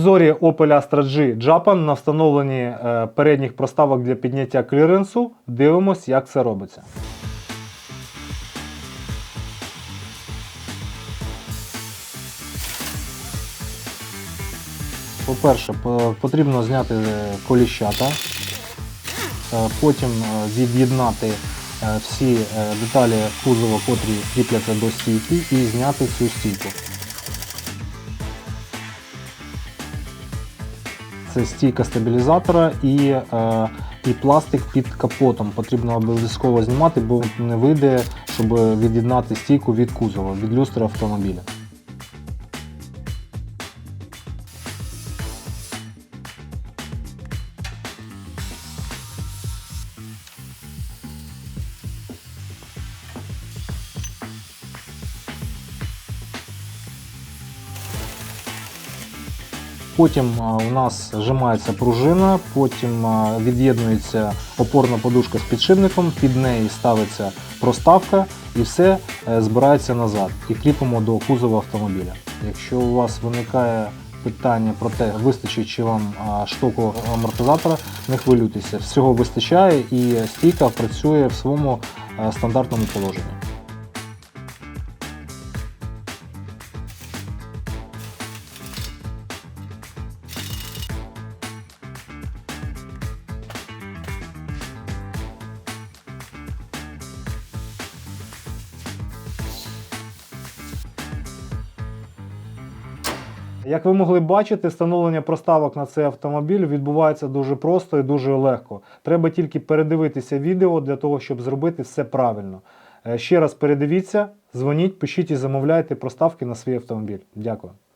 обзорі Opel Astra G Japan на встановленні е, передніх проставок для підняття кліренсу дивимось, як це робиться. По-перше, потрібно зняти е, коліщата, Е, потім від'єднати всі деталі кузова, котрі кріпляться до стійки, і зняти цю стійку. Це стійка стабілізатора і, е, і пластик під капотом. Потрібно обов'язково знімати, бо не вийде, щоб від'єднати стійку від кузова, від люстри автомобіля. Потім у нас зжимається пружина, потім від'єднується опорна подушка з підшипником, під неї ставиться проставка і все е, збирається назад і кріпимо до кузова автомобіля. Якщо у вас виникає питання про те, вистачить чи вам штоку амортизатора, не хвилюйтеся, всього вистачає і стійка працює в своєму е, стандартному положенні. Як ви могли бачити, встановлення проставок на цей автомобіль відбувається дуже просто і дуже легко. Треба тільки передивитися відео для того, щоб зробити все правильно. Е, Ще раз передивіться, дзвоніть, пишіть і замовляйте проставки на свій автомобіль. Дякую.